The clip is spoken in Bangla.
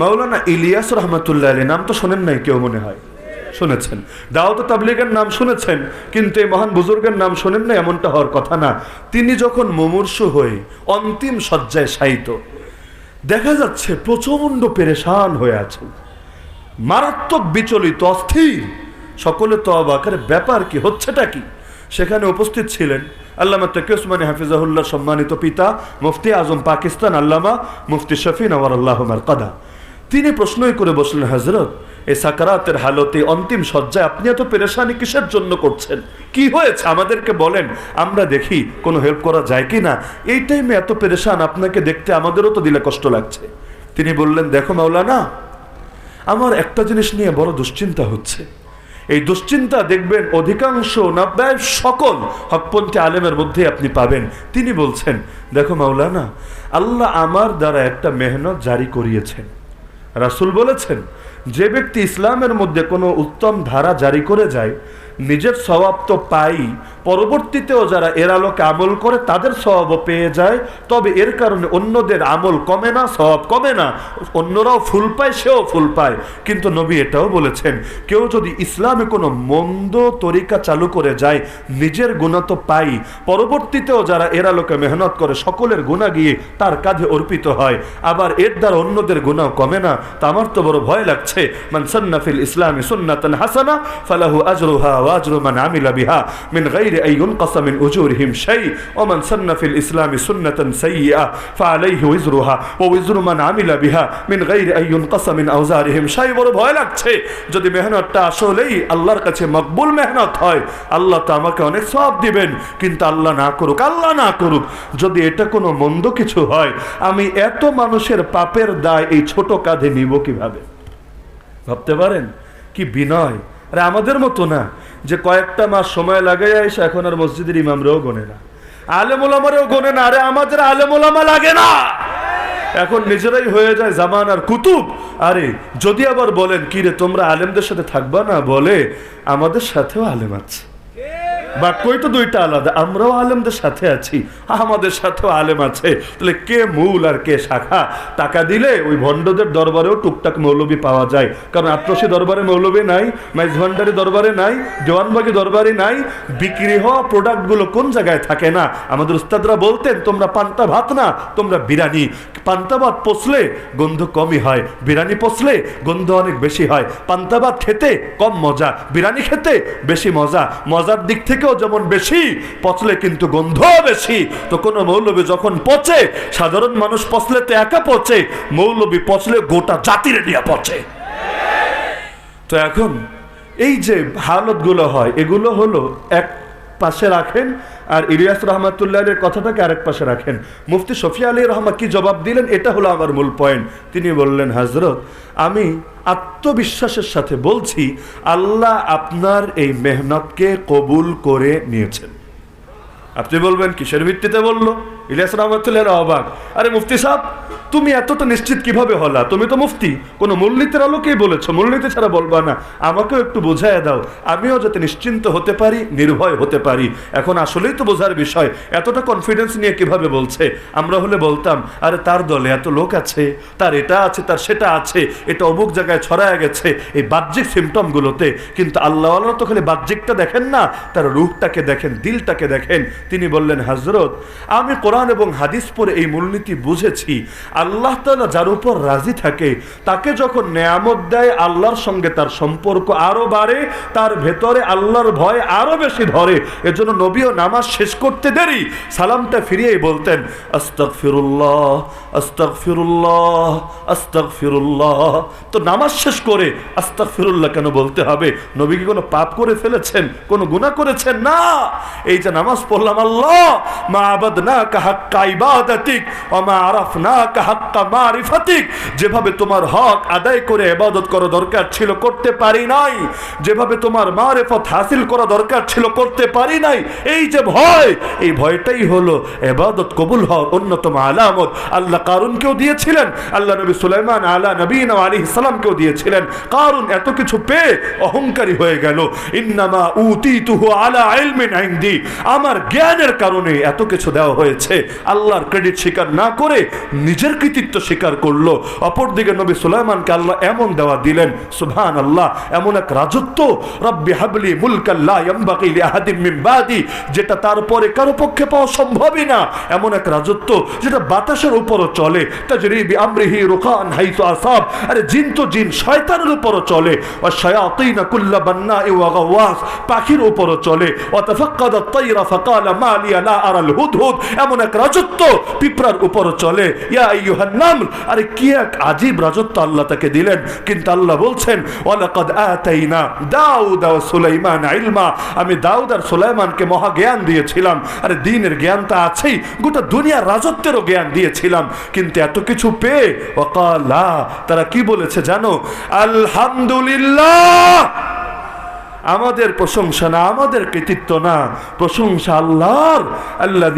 মাওলানা ইলিয়াস রহমতুল্লাহ আলী নাম তো শোনেন নাই কেউ মনে হয়। শুনেছেন। দাওয়াত তাবলিগের নাম শুনেছেন, কিন্তু এই মহান বুজুর্গের নাম শোনেন না এমনটা হওয়ার কথা না। তিনি যখন মুমূর্ষু হয়ে অন্তিম শয্যায় শায়িত, দেখা যাচ্ছে প্রচণ্ড পেরেশান হয়ে আছেন। মারাত্মক বিচলিত, অস্থির। সকলে তো অবাকের ব্যাপার কি, হচ্ছেটা কি? সেখানে উপস্থিত ছিলেন আল্লামা তকি ওসমানী হাফিজাহুল্লাহ সম্মানিত পিতা মুফতি আজম পাকিস্তান আল্লামা মুফতি শফি নওয়ার আল্লাহ কাদা তিনি প্রশ্নই করে বসলেন হজরত এ সাকারাতের হালতে অন্তিম সজ্জায় আপনি এত পেরেশানি কিসের জন্য করছেন? কি হয়েছে? আমাদেরকে বলেন, আমরা দেখি কোনো হেল্প করা যায় কি না। এই টাইমে এত পেরেশান, আপনাকে দেখতে আমাদেরও তো দিলে কষ্ট লাগছে। তিনি বললেন, দেখো মাওলানা, আমার একটা জিনিস নিয়ে বড় দুশ্চিন্তা হচ্ছে। এই দুশ্চিন্তা দেখবেন অধিকাংশ না, প্রায় সকল হকপন্থী আলেমের মধ্যে আপনি পাবেন। তিনি বলছেন, দেখো মাওলানা, আল্লাহ আমার দ্বারা একটা মেহনত জারি করিয়েছেন। রাসূল বলেছেন, যে ব্যক্তি ইসলামের মধ্যে কোনো উত্তম ধারা জারি করে যায়, নিজের স্বভাব তো পাই পরবর্তীতেও যারা এর আলোকে আমল করে তাদের স্বভাবও পেয়ে যায়। তবে এর কারণে অন্যদের আমল কমে না স্বভাব কমে না। অন্যরাও ফুল পায়, সেও ফুল পায়। কিন্তু নবী এটাও বলেছেন, কেউ যদি ইসলামে কোনো মন্দ তরিকা চালু করে যায়, নিজের গুণা তো পাই। পরবর্তীতেও যারা এর আলোকে মেহনত করে, সকলের গুণা গিয়ে তার কাঁধে অর্পিত হয়। আবার এর দ্বারা অন্যদের গুণাও কমে না, তা আমার তো বড় ভয় লাগছে। মান সান্নাফিল ইসলামী সুন্নাতান হাসানা, ফালাহু আজরুহা ওয়া আজরু মান আমিলা বিহা। মিন গায়রি আন মিন উজুরিহিম শাই ওয়া মান সান্না ফিল ইসলামি সুন্নাতান সাইয়্যা ফাআলাইহি উজরুহা ওয়া উজরু মান আমিলা বিহা মিন গায়রি আন মিন আওজারিহিম শাই বড় ভয় লাগছে। যদি মেহনতটা আসলেই আল্লাহর কাছে মকবুল মেহনত হয়, আল্লাহ তো আমাকে অনেক সব দিবেন। কিন্তু আল্লাহ না করুক, আল্লাহ না করুক। যদি এটা কোনো মন্দ কিছু হয়, আমি এত মানুষের পাপের দায় এই ছোট কাঁধে নিব কীভাবে? ভাবতে পারেন? কি বিনয়। আরে আমাদের মতো না, যে কয়েকটা মাস সময় লাগাই এসে এখন আর মসজিদের ইমামরাও গোনে না। আলেমোলামারেও গোনে না, আরে আমাদের আলেমোলামা লাগে না। এখন নিজেরাই হয়ে যায় জামান আর কুতুব। আরে, যদি আবার বলেন, কিরে, তোমরা আলেমদের সাথে থাকবা না? বলে, আমাদের সাথেও আলেম আছে। বাক্যই তো দুইটা আলাদা। আমরাও আলেমদের সাথে আছি, আমাদের সাথেও আলেম আছে। তাহলে কে মূল আর কে শাখা? টাকা দিলে ওই ভণ্ডদের দরবারেও টুকটাক মৌলবি পাওয়া যায়। কারণ আত্মসী দরবারে মৌলবি নাই, মাইজ ভান্ডারি দরবারে নাই দেওয়ানবাগি দরবারে নাই। বিক্রি হওয়া প্রোডাক্টগুলো কোন জায়গায় থাকে না? আমাদের উস্তাদরা বলতেন, তোমরা পান্তা ভাত না, তোমরা বিরানি পান্তা ভাত পচলে গন্ধ কমই হয় বিরানি পচলে গন্ধ অনেক বেশি হয়। পান্তা ভাত খেতে কম মজা বিরানি খেতে বেশি মজা। মজার দিক থেকেও যেমন বেশি, পচলে কিন্তু গন্ধ বেশি। তো কোনো মৌলবী যখন পচে, সাধারণ মানুষ পচলে তো একা পচে, মৌলবী পচলে গোটা জাতির নিয়ে পচে। তো এখন, এই যে হালতগুলো হয়, এগুলো হলো এক পাশে রাখেন আর ইলিয়াস রহমাতুল্লাহের কথাটাকে আরেক পাশে রাখেন। মুফতি সফিয়া আলী রহমান কি জবাব দিলেন? এটা হলো আমার মূল পয়েন্ট তিনি বললেন হাজরত আমি আত্মবিশ্বাসের সাথে বলছি, আল্লাহ আপনার এই মেহনতকে কবুল করে নিয়েছেন। আপনি বলবেন, কিসের ভিত্তিতে বলল? ইলিয়াস রহমতুল্লাহ অবাক আরে মুফতি তুমি এতটা নিশ্চিত কীভাবে হলা? তুমি তো মুফতি। কোনো মূলনীতির আলোকেই বলেছ। মূলনীতি ছাড়া বলবা না। আমাকেও একটু দাও। আমিও যাতে নিশ্চিন্ত হতে পারি, নির্ভয় হতে পারি। এখন আসলেই তো বোঝার বিষয়, এতটা কনফিডেন্স নিয়ে কীভাবে বলছে? আমরা হলে বলতাম, আরে তার দলে এত লোক আছে, তার এটা আছে, তার সেটা আছে, এটা অমুক জায়গায় ছড়ায় গেছে, এই বাহ্যিক সিমটমগুলোতে কিন্তু আল্লাহ আল্লাহ তো খালি বাহ্যিকটা দেখেন না, তার রূপটাকে দেখেন, দিলটাকে দেখেন। তিনি বললেন হাজরত আমি কোরআন এবং হাদিস পরে এই মূলনীতি বুঝেছি, আল্লাহ তালা যার উপর রাজি থাকে, তাকে যখন নেয়ামত দেয়, আল্লাহর সঙ্গে তার সম্পর্ক আরও বাড়ে, তার ভেতরে আল্লাহর ভয় আরও বেশি ধরে। এজন্য নবীও নামাজ শেষ করতে দেরি। সালামটা ফিরিয়েই বলতেন আস্তক ফিরুল্লাহ আস্তক ফিরুল্লাহ আস্তক ফিরুল্লাহ তো নামাজ শেষ করে আস্তক ফিরুল্লাহ কেন বলতে হবে? নবী কি কোনো পাপ করে ফেলেছেন? কোনো গুনাহ করেছেন? না। এই যে নামাজ পড়লাম, আল্লাহ, মা আবাদ না কাহাক্কা ইবাদাতিক ও মা আরাফ মারিফাতিক। যেভাবে তোমার হক আদায় করে ইবাদত করা দরকার ছিল, করতে পারি নাই। যেভাবে তোমার মারেফত হাসিল করা দরকার ছিল, করতে পারি নাই। এই যে ভয়, এই ভয়টাই হলো এবাদত কবুল হওয়ার অন্যতম আলামত। আল্লাহ কারুনকেও দিয়েছিলেন, আল্লাহ নবী সুলাইমান আলা নবীন আলী ইসলামকেও দিয়েছিলেন। কারুন এত কিছু পেয়ে অহংকারী হয়ে গেল। ইন্নামা উতিতুহু আলা ইলমিন ইনদি। আমার জ্ঞানের কারণে এত কিছু দেওয়া হয়েছে। আল্লাহর ক্রেডিট স্বীকার না করে নিজের কৃতিত্ব স্বীকার করল। অপরদিকে নবী সুলাইমানকে আল্লাহ এমন দেওয়া দিলেন সুবহান আল্লাহ এমন এক রাজত্ব, রব্বি হাবলি মুলকাল্লাহ যেটা তারপরে কারও পক্ষে পাওয়া সম্ভবই না। এমন এক রাজত্ব যেটা বাতাসের উপরও চলে। তাজরিবি আমরিহি রুকান হাইতু আসাব, আরে জিন তো জিন, শয়তানের উপরও চলে। পাখির উপরও চলে। ওয়া তাফাক্কাদা তাইরা ফাকালা মা লিয়া লা আরাল এমন এক রাজত্ব পিঁপড়ার উপরও চলে। ইয়া নামল। আরে কি এক আজীব রাজত্ব আল্লাহ তাকে দিলেন। কিন্তু আল্লাহ বলছেন, ওয়ালাকাদ আতাইনা দাউদ ওয়া সুলাইমান ইলমা। আমি দাউদ আর সুলাইমানকে মহা জ্ঞান দিয়েছিলাম। আরে দিনের জ্ঞানটা আছেই। গোটা দুনিয়ার রাজত্বেরও জ্ঞান দিয়েছিলাম। কিন্তু এত কিছু পেয়ে ওয়াকালা, তারা কি বলেছে জানো? আলহামদুলিল্লাহ! আমাদের প্রশংসা না, আমাদের কৃতিত্ব না। প্রশংসা আল্লাহর। আল্লাহ